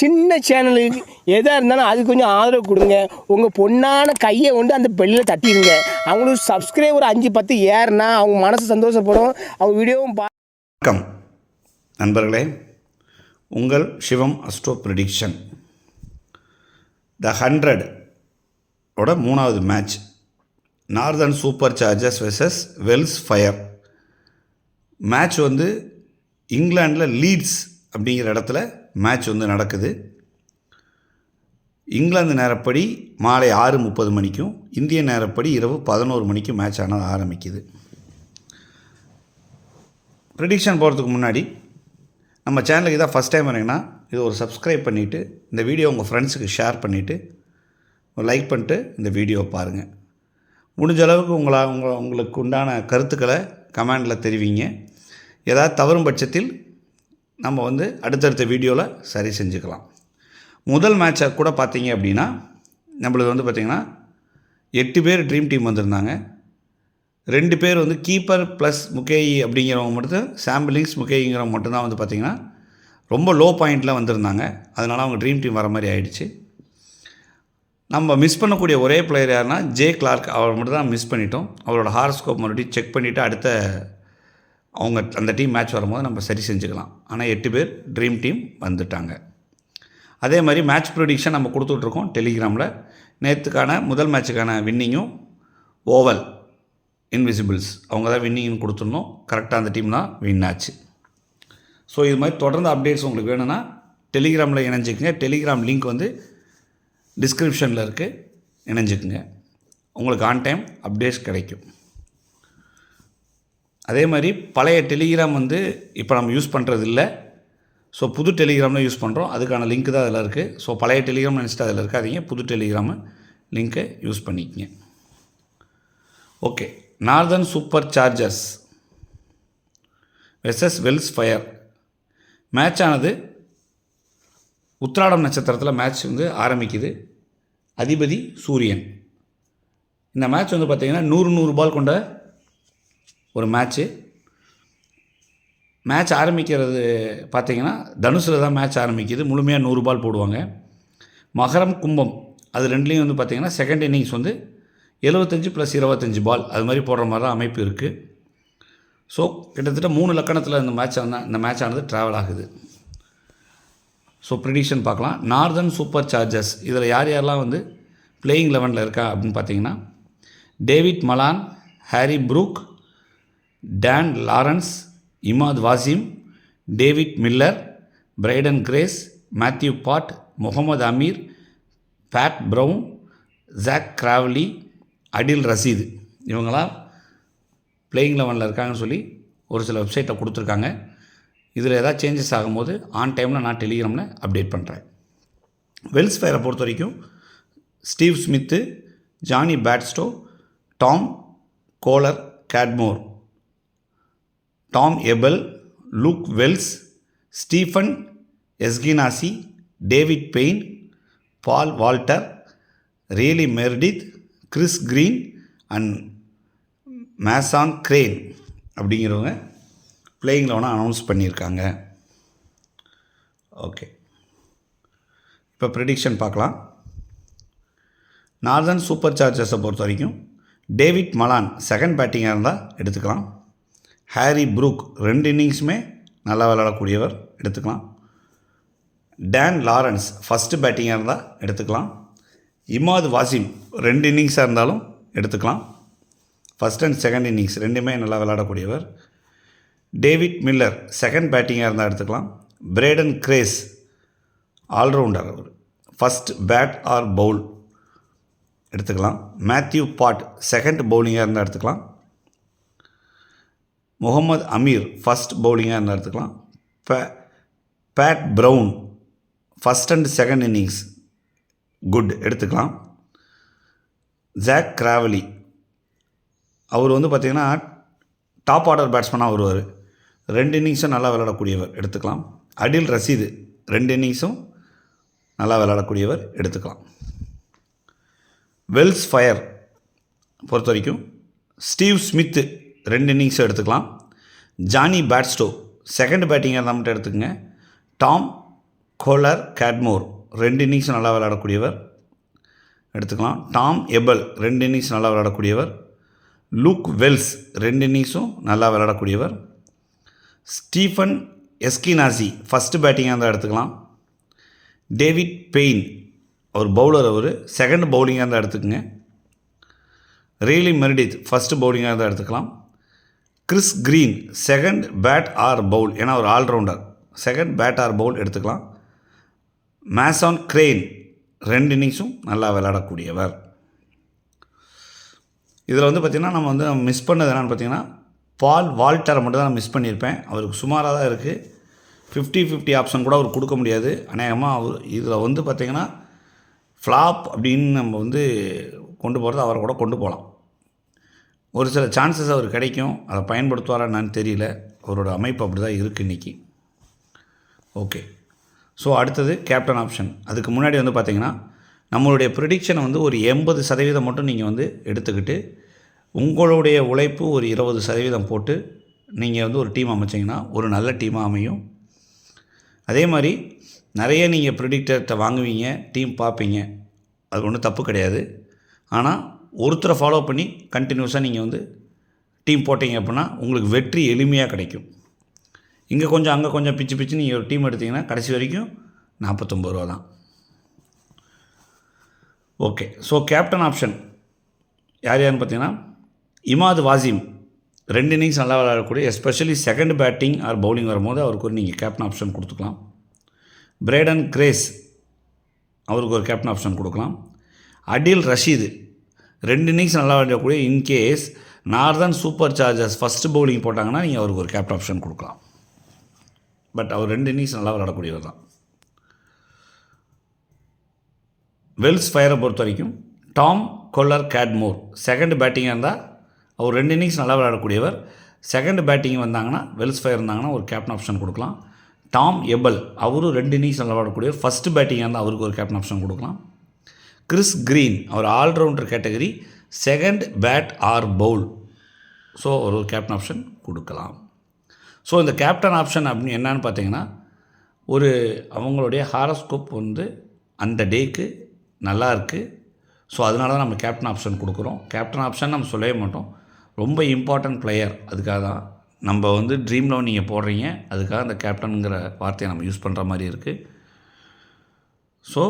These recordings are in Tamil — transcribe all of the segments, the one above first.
சின்ன சேனலுக்கு எதாக இருந்தாலும் அது கொஞ்சம் ஆதரவு கொடுங்க. உங்கள் பொண்ணான கையை கொண்டு அந்த பெல்லில் தட்டிடுங்க அவங்களுக்கு சப்ஸ்கிரைபர் அஞ்சு பத்து ஏறுனா அவங்க மனசு சந்தோஷப்படும். அவங்க வீடியோவும் பா வணக்கம். நண்பர்களே உங்கள் Shivam astro prediction the hundred ஓட மூணாவது match Northern Super Chargers versus Welsh Fire. Match வந்து இங்கிலாண்டில் லீட்ஸ் அப்படிங்கிற இடத்துல மேட்ச் வந்து நடக்குது. இங்கிலாந்து நேரப்படி மாலை ஆறு முப்பது மணிக்கும் இந்திய நேரப்படி இரவு பதினோரு மணிக்கும் மேட்ச் ஆனால் ஆரம்பிக்குது. ப்ரிடிக்ஷன் போகிறதுக்கு முன்னாடி நம்ம சேனலுக்கு இதான் ஃபஸ்ட் டைம் வரீங்கன்னா இது ஒரு சப்ஸ்கிரைப் பண்ணிவிட்டு இந்த வீடியோ உங்கள் ஃப்ரெண்ட்ஸுக்கு ஷேர் பண்ணிவிட்டு லைக் பண்ணிட்டு இந்த வீடியோவை பாருங்கள் முடிஞ்ச அளவுக்கு உங்களை உங்கள் உங்களுக்கு உண்டான கருத்துக்களை கமெண்டில் தெரிவிங்க. ஏதாவது தவறும் பட்சத்தில் நம்ம வந்து அடுத்தடுத்த வீடியோவில் சரி செஞ்சுக்கலாம். முதல் மேட்சை கூட பார்த்தீங்க அப்படின்னா நம்மளுக்கு வந்து பார்த்திங்கன்னா எட்டு பேர் ட்ரீம் டீம் வந்திருந்தாங்க. ரெண்டு பேர் வந்து கீப்பர் ப்ளஸ் முகேயி அப்படிங்கிறவங்க மட்டும் சாம்பிளிங்ஸ் முகேயிங்கிறவங்க மட்டும்தான் வந்து பார்த்திங்கன்னா ரொம்ப லோ பாயிண்டில் வந்திருந்தாங்க. அதனால் அவங்க ட்ரீம் டீம் வர மாதிரி ஆயிடுச்சு. நம்ம மிஸ் பண்ணக்கூடிய ஒரே பிளேயர் யாருன்னா ஜே கிளார்க் அவர் மட்டும் தான் மிஸ் பண்ணிட்டோம். அவரோட ஹார்ஸ்கோப் மறுபடியும் செக் பண்ணிவிட்டு அடுத்த அவங்க அந்த டீம் மேட்ச் வரும்போது நம்ம சரி செஞ்சுக்கலாம். ஆனால் எட்டு பேர் ட்ரீம் டீம் வந்துட்டாங்க. அதே மாதிரி மேட்ச் ப்ரொடிக்ஷன் நம்ம கொடுத்துட்ருக்கோம் டெலிகிராமில் நேற்றுக்கான முதல் மேட்சுக்கான வின்னிங்கும் ஓவல் இன்விசிபிள்ஸ் அவங்க தான் வின்னிங்னு கொடுத்துருந்தோம் கரெக்டாக அந்த டீம் தான் வின் ஆச்சு. ஸோ இது மாதிரி தொடர்ந்து அப்டேட்ஸ் உங்களுக்கு வேணும்னா டெலிகிராமில் இணைஞ்சிக்கங்க. டெலிகிராம் லிங்க் வந்து டிஸ்கிரிப்ஷனில் இருக்குது இணைஞ்சிக்குங்க. உங்களுக்கு ஆன் டைம் அப்டேட்ஸ் கிடைக்கும். அதே மாதிரி பழைய டெலிகிராம் வந்து இப்போ நம்ம யூஸ் பண்ணுறது இல்லை ஸோ புது டெலிகிராம்னு யூஸ் பண்ணுறோம் அதுக்கான லிங்க் தான் அதில் இருக்குது ஸோ பழைய டெலிகிராம் நினச்சிட்டு அதில் இருக்காதீங்க. புது டெலிகிராமு லிங்க்கை யூஸ் பண்ணிக்கங்க. Okay Northern Super Chargers. Versus Welsh Fire. Match ஆனது உத்ராடம் நட்சத்திரத்தில் மேட்ச் வந்து ஆரம்பிக்குது. அதிபதி சூரியன். இந்த மேட்ச் வந்து பார்த்திங்கன்னா நூறு நூறு பால் கொண்ட ஒரு மேட்ச்சு மேட்ச் ஆரம்பிக்கிறது பார்த்தீங்கன்னா தனுசில் தான் மேட்ச் ஆரம்பிக்குது. முழுமையாக நூறு பால் போடுவாங்க. மகரம் கும்பம் அது ரெண்டுலேயும் வந்து பார்த்திங்கன்னா செகண்ட் இன்னிங்ஸ் வந்து எழுபத்தஞ்சு ப்ளஸ் இருபத்தஞ்சி பால் அது மாதிரி போடுற மாதிரி தான் அமைப்பு இருக்குது ஸோ கிட்டத்தட்ட மூணு லக்கணத்தில் இந்த மேட்ச் இந்த மேட்ச் ஆனது ட்ராவல் ஆகுது. ஸோ ப்ரிடிக்ஷன் பார்க்கலாம். நார்தன் சூப்பர் சார்ஜர்ஸ் இதில் யார் யாரெல்லாம் வந்து பிளேயிங் லெவனில் இருக்கா அப்படின்னு பார்த்தீங்கன்னா David Malan Harry Brook Dan Lawrence Imad Wasim David Miller Brydon Carse Matthew Potts Mohammad Amir Pat Brown Zak Crawley Adil Rashid இவங்களாம் பிளேயிங் லெவனில் இருக்காங்கன்னு சொல்லி ஒரு சில வெப்சைட்டை கொடுத்துருக்காங்க. இதில் ஏதாவது சேஞ்சஸ் ஆகும்போது ஆன் டைமில் நான் டெலிகிராமில் அப்டேட் பண்ணுறேன் வெல்ஸ் ஃபயரை பொறுத்த வரைக்கும் Steve Smith Jonny Bairstow Tom Kohler Cadmore Tom Abell Luke Wells Stephen Eskinazi David Payne Paul Walter Riley Meredith Chris Green and Mason Crane அப்படிங்கிறவங்க பிளேயிங் லெவனை அனௌன்ஸ் பண்ணியிருக்காங்க. ஓகே இப்போ ப்ரிடிக்ஷன் பார்க்கலாம். நார்தன் சூப்பர் சார்ஜர்ஸை பொறுத்த வரைக்கும் டேவிட் மலான் செகண்ட் பேட்டிங்காக இருந்தால் எடுத்துக்கலாம். ஹாரி ப்ரூக் ரெண்டு இன்னிங்ஸுமே நல்லா விளையாடக்கூடியவர் எடுத்துக்கலாம். டேன் லாரன்ஸ் ஃபஸ்ட்டு பேட்டிங்காக இருந்தால் எடுத்துக்கலாம். இமாத் வாசிம் ரெண்டு இன்னிங்ஸாக இருந்தாலும் எடுத்துக்கலாம். ஃபஸ்ட் அண்ட் செகண்ட் இன்னிங்ஸ் ரெண்டுமே நல்லா விளையாடக்கூடியவர். டேவிட் மில்லர் செகண்ட் பேட்டிங்காக இருந்தால் எடுத்துக்கலாம். பிரேடன் கிரேஸ் ஆல்ரவுண்டர் அவர். ஃபஸ்ட் பேட் ஆர் பவுல் எடுத்துக்கலாம். மேத்யூ பாட் செகண்ட் பவுலிங்காக இருந்தால் எடுத்துக்கலாம். முகமது அமீர் ஃபஸ்ட் பவுலிங்காக இருந்தால் எடுத்துக்கலாம் பே Pat Brown first and second innings good எடுத்துக்கலாம். ஜாக் கிராவலி அவர் வந்து பார்த்திங்கன்னா டாப் ஆர்டர் பேட்ஸ்மேனாக வருவார். ரெண்டு இன்னிங்ஸும் நல்லா விளையாடக்கூடியவர் எடுத்துக்கலாம். அடில் ரசீது ரெண்டு இன்னிங்ஸும் நல்லா விளையாடக்கூடியவர் எடுத்துக்கலாம். வெல்ஸ் ஃபயர் பொறுத்த வரைக்கும் ஸ்டீவ் ஸ்மித்து ரெண்டு இன்னிங்ஸும் எடுத்துக்கலாம். ஜானி பேட்ஸ்டோ செகண்ட் பேட்டிங்காக இருந்தால் மட்டும் எடுத்துக்கங்க. டாம் கோலர் கேட்மோர் ரெண்டு இன்னிங்ஸும் நல்லா விளையாடக்கூடியவர். எடுத்துக்கலாம். டாம் எபல் ரெண்டு இன்னிங்ஸ் நல்லா விளையாடக்கூடியவர். லூக் வெல்ஸ் ரெண்டு இன்னிங்ஸும் நல்லா விளையாடக்கூடியவர். ஸ்டீஃபன் எஸ்கினாசி ஃபஸ்ட்டு பேட்டிங்காக இருந்தால் எடுத்துக்கலாம். டேவிட் பெயின் அவர் பவுலர் அவர் செகண்ட் பவுலிங்காக இருந்தால் எடுத்துக்கங்க. ரீலி மெரிடித் ஃபஸ்ட்டு பவுலிங்காக இருந்தால் எடுத்துக்கலாம். Chris Green second bat or bowl ஏன்னா ஒரு all rounder. Second bat or bowl எடுத்துக்கலாம். மேசான் கிரெயின் ரெண்டு இன்னிங்ஸும் நல்லா விளையாடக்கூடியவர். இதில் வந்து பார்த்திங்கன்னா நம்ம வந்து மிஸ் பண்ணது என்னென்னு பார்த்தீங்கன்னா பால் வால்டரை மட்டும் தான் நான் மிஸ் பண்ணியிருப்பேன். அவருக்கு சுமாராக தான் இருக்குது ஃபிஃப்டி ஃபிஃப்டி ஆப்ஷன் கூட அவர் கொடுக்க முடியாது. அநேகமாக அவர் இதில் வந்து பார்த்திங்கன்னா ஃப்ளாப் அப்படின்னு நம்ம வந்து கொண்டு போகிறது அவரை கூட கொண்டு போகலாம். ஒரு சில சான்சஸ் அவர் கிடைக்கும். அதை பயன்படுத்துவாரா என்னன்னு தெரியல. அவரோட அமைப்பு அப்படி தான் இருக்குது இன்றைக்கி ஓகே ஸோ அடுத்தது கேப்டன் ஆப்ஷன் அதுக்கு முன்னாடி வந்து பார்த்திங்கன்னா நம்மளுடைய ப்ரிடிக்ஷனை வந்து ஒரு எண்பது சதவீதம் மட்டும் நீங்கள் வந்து எடுத்துக்கிட்டு உங்களுடைய உழைப்பு ஒரு இருபது சதவீதம் போட்டு நீங்கள் வந்து ஒரு டீம் அமைச்சிங்கன்னா ஒரு நல்ல டீமாக அமையும். அதே மாதிரி நிறைய நீங்கள் ப்ரிடிக்டர்கிட்ட வாங்குவீங்க டீம் பார்ப்பீங்க. அது ஒன்றும் தப்பு கிடையாது. ஆனால் ஒருத்தரை ஃபாலோ பண்ணி கண்டினியூஸாக நீங்கள் வந்து டீம் போட்டிங்க அப்படின்னா உங்களுக்கு வெற்றி எளிமையாக கிடைக்கும். இங்கே கொஞ்சம் அங்கே கொஞ்சம் பிச்சு பிச்சு நீங்கள் ஒரு டீம் எடுத்தீங்கன்னா கடைசி வரைக்கும் நாற்பத்தொம்பது ரூபா தான். ஓகே ஸோ கேப்டன் ஆப்ஷன் யார் யாருன்னு பார்த்தீங்கன்னா இமாது வாசிம். ரெண்டு இன்னிங்ஸ் நல்லா விளையாடக்கூடிய especially second batting or bowling வரும்போது அவருக்கு ஒரு நீங்கள் கேப்டன் ஆப்ஷன் கொடுத்துக்கலாம். பிரேடன் கிரேஸ் அவருக்கு ஒரு கேப்டன் ஆப்ஷன் கொடுக்கலாம். அடில் ரஷீது ரெண்டு இன்னிங்ஸ் நல்லா விளையாடக்கூடிய in case Northern Super Chargers first bowling போட்டாங்கன்னா நீங்கள் அவருக்கு ஒரு கேப்டன் ஆப்ஷன் கொடுக்கலாம். பட் அவர் ரெண்டு இன்னிங்ஸ் நல்லா விளையாடக்கூடியவர் தான். வெல்ஸ் ஃபயரை பொறுத்த வரைக்கும் டாம் கொல்லர் கேட்மோர் செகண்ட் பேட்டிங்காக இருந்தால் அவர் ரெண்டு இன்னிங்ஸ் நல்லா விளையாடக்கூடியவர். செகண்ட் பேட்டிங் வந்தாங்கன்னா வெல்ஸ் ஃபயர் இருந்தாங்கன்னா ஒரு கேப்டன் ஆப்ஷன் கொடுக்கலாம். டாம் எபல் அவரும் ரெண்டு இன்னிங்ஸ் நல்லா விளையாடக்கூடியவர். ஃபஸ்ட்டு பேட்டிங்காக இருந்தால் அவருக்கு ஒரு கேப்டன் ஆப்ஷன் கொடுக்கலாம். Chris Green our all rounder category second bat or bowl so ஒரு கேப்டன் ஆப்ஷன் கொடுக்கலாம். ஸோ இந்த கேப்டன் ஆப்ஷன் அப்படின்னு என்னன்னு பார்த்தீங்கன்னா ஒரு அவங்களுடைய ஹாரஸ்கோப் வந்து அந்த டேக்கு நல்லா இருக்குது ஸோ அதனால தான் நம்ம கேப்டன் ஆப்ஷன் கொடுக்குறோம். கேப்டன் ஆப்ஷன் நம்ம சொல்லவே மாட்டோம். ரொம்ப இம்பார்ட்டன்ட் பிளேயர் அதுக்காக தான் நம்ம வந்து ட்ரீம் லெவன் நீங்கள் போடுறீங்க. அதுக்காக அந்த கேப்டனுங்கிற வார்த்தையை நம்ம யூஸ் பண்ணுற மாதிரி இருக்குது ஸோ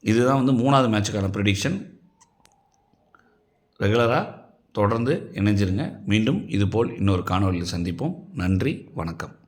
இதுதான் வந்து மூணாவது மேட்சுக்கான ப்ரிடிக்ஷன் ரெகுலராக தொடர்ந்து இணைஞ்சிருங்க. மீண்டும் இதுபோல் இன்னொரு காணொலியில் சந்திப்போம். நன்றி வணக்கம்.